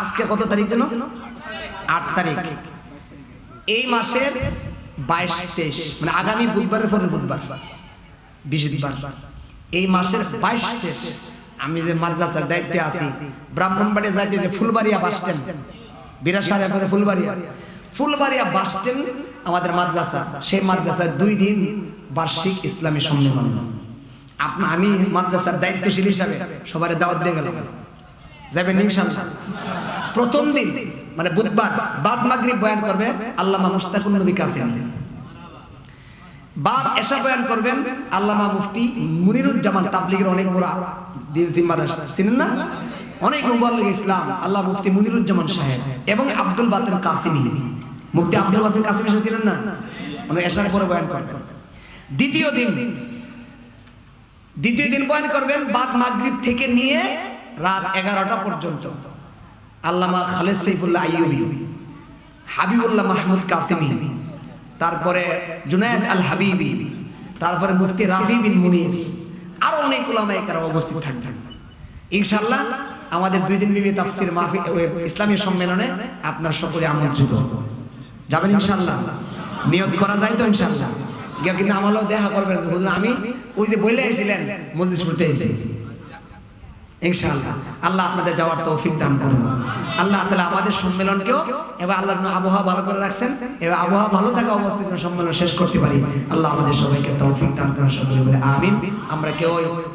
আজকে কত তারিখ যেন? আট তারিখ। এই মাসের বাইশ তেইশ মানে আগামী বুধবারের পরের বুধবার, বৃহস্পতিবার। এই মাসের বাইশ তেইশ, আমি যে মাদ্রাসার দায়িত্বে আছি ব্রাহ্মণবাড়ি যাইতে যে ফুলবাড়িয়া বাস স্ট্যান্ড বিরাসারে পরে ফুলবাড়িয়া। ফুলবাড়িয়া বাস স্ট্যান্ড আমাদের মাদ্রাসা, সেই মাদ্রাসায় দুই দিন বার্ষিক ইসলামী সম্মেলন। আপনা আমি মাদ্রাসার দায়িত্বশীল হিসাবে সবার দাওয়াত দিয়ে গেলাম। যাবেন ইনশাল্লাহ প্রথম দিন মানে বুধবার, বাদ মাগরিব বয়ান করবে আল্লামা মুস্তাকুন নবী কাসিম। বাদ এসা বয়ান করবেন আল্লামা মুফতি মুনিরুজ্জামান তাবলিগের অনেক বড় জিম্মাদার। চিনেন না? অনেক মুবাল্লিগ ইসলাম আল্লাহ মুফতি মুনিরুজ্জামান সাহেব এবং আব্দুল বাতের কাসিমি। মুফতি আব্দুল বাতের কাসিমি সাহেব ছিলেন না? উনি এসার পরে বয়ান করবেন। দ্বিতীয় দিন দ্বিতীয় দিন বয়ান করবেন, বাদ মাগরিব থেকে নিয়ে রাত এগারোটা পর্যন্ত। আল্লামা খালেদ সৈফুল্লাহ আইয়ুবি, হাবিবুল্লাহ মাহমুদ কাসিমি, তারপরে জুনায়দ আল হাবিবি, তারপরে মুফতি রাফি বিন মুনির, আরও অনেক উলামায়ে কেরাম উপস্থিত থাকবেন। ইনশাল্লাহ আমাদের দুই দিন বিবি তাফসির মাহফিল ও ইসলামী সম্মেলনে আপনার সকলে আমন্ত্রিত। যাবেন ইনশাল্লাহ নিয়ত করা যায় তো ইনশাল্লাহ কিন্তু আমারও দেখা করবেন আমি ওই যে বলে এসেছিলেন মজলিস পড়তে এসেছি। ইনশাআল্লাহ। আল্লাহ আপনাদের যাওয়ার তৌফিক দান করুন। আল্লাহ তাআলা আমাদের সম্মেলনকেও এবার আল্লাহ আবহাওয়া ভালো করে রাখছেন, এবার আবহাওয়া ভালো থাকা অবস্থায় যেন সম্মেলন শেষ করতে পারি। আল্লাহ আমাদের সবাইকে তৌফিক দান করার সকলে বলে আমিন। আমরা কেউ